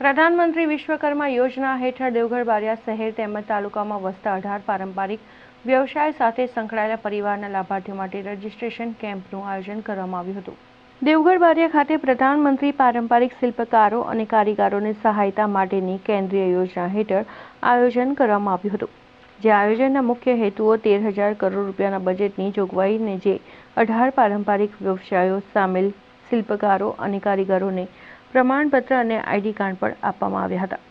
પ્રધાનમંત્રી વિશ્વકર્મા યોજના હેઠળ દેવગઢ બારિયા શહેર તેમજ તાલુકામાં વસતા અઢાર પારંપરિક વ્યવસાય સાથે સંકળાયેલા પરિવારના લાભાર્થીઓ માટે રજીસ્ટ્રેશન કેમ્પનું આયોજન કરવામાં આવ્યું હતું. દેવગઢ બારિયા ખાતે પ્રધાનમંત્રી પારંપરિક શિલ્પકારો અને કારીગરોને સહાયતા માટેની કેન્દ્રીય યોજના હેઠળ આયોજન કરવામાં આવ્યું હતું. જે આયોજનના મુખ્ય હેતુઓ તેર હજાર કરોડ રૂપિયાના બજેટની જોગવાઈને જે અઢાર પારંપરિક વ્યવસાયો સામેલ શિલ્પકારો અને કારીગરોને પ્રમાણપત્ર અને આઈડી કાર્ડ પણ આપવામાં આવ્યા હતા.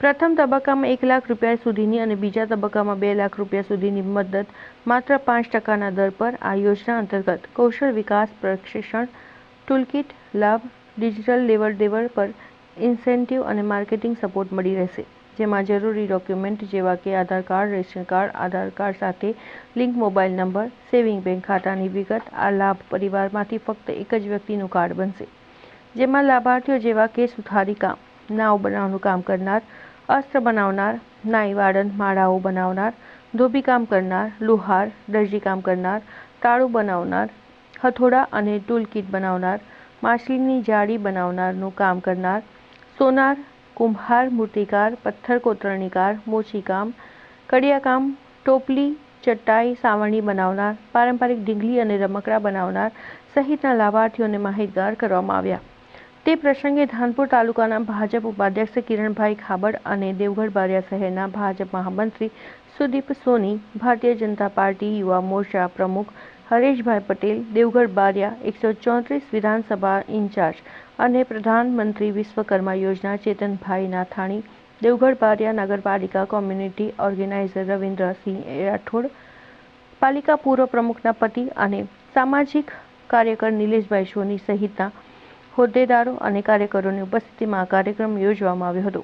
પ્રથમ તબક્કામાં એક લાખ રૂપિયા સુધીની અને બીજા તબક્કામાં બે લાખ રૂપિયા સુધીની મદદ માત્ર પાંચ ટકાના દર પર આ યોજના અંતર્ગત કૌશલ વિકાસ પ્રશિક્ષણ ટૂલકિટ, લાભ, ડિજિટલ લેવલ દેવડ પર ઇન્સેન્ટિવ અને માર્કેટિંગ સપોર્ટ મળી રહેશે, જેમાં જરૂરી ડોક્યુમેન્ટ જેવા કે Aadhaar card, ration card, Aadhaar card સાથે link mobile number, saving bank ખાતાની વિગત, આ લાભ પરિવારમાંથી ફક્ત એક જ વ્યક્તિનું કાર્ડ બનશે. જેમાં લાભાર્થીઓ જેવા કે કામ, નાવ બનાવવાનું કામ કરનાર, અસ્ત્ર બનાવનાર નાઈ વાડન માળાઓ બનાવનાર, ધોબી કામ કરનાર, લુહાર, દરજી કામ કરનાર, તાળું બનાવનાર, હથોડા અને ટૂલ કીટ બનાવનાર, માછલીની જાળી બનાવનારનું કામ કરનાર, સોનાર, કુંભાર, મૂર્તિકાર, પથ્થર કોતરણીકાર મોચીકામ કડિયાકામ, ટોપલી, ચટાઈ, સાવરણી બનાવનાર, પારંપરિક ઢીંગલી અને રમકડા બનાવનાર સહિતના લાભાર્થીઓને માહિતગાર કરવામાં આવ્યા. તે પ્રસંગે ધાનપુર તાલુકાના ભાજપ ઉપાધ્યક્ષ કિરણભાઈ ખાબડ અને દેવગઢ બારિયા શહેરના ભાજપ મહામંત્રી સુદીપ સોની, ભારતીય જનતા પાર્ટી યુવા મોરચા પ્રમુખ હરેશભાઈ પટેલ દેવગઢ બારિયા એકસો ચોત્રીસ વિધાનસભા ઇન્ચાર્જ અને પ્રધાનમંત્રી વિશ્વકર્મા યોજના ચેતનભાઈ નાથાણી દેવગઢ બારિયા નગરપાલિકા કોમ્યુનિટી ઓર્ગેનાઇઝર રવિન્દ્રસિંહ રાઠોડ, પાલિકા પૂર્વ પ્રમુખના પતિ અને સામાજિક કાર્યકર નિલેશભાઈ સોની સહિતના હોદ્દેદારો અને કાર્યકરોની ઉપસ્થિતિમાં આ કાર્યક્રમ યોજવામાં આવ્યો હતો.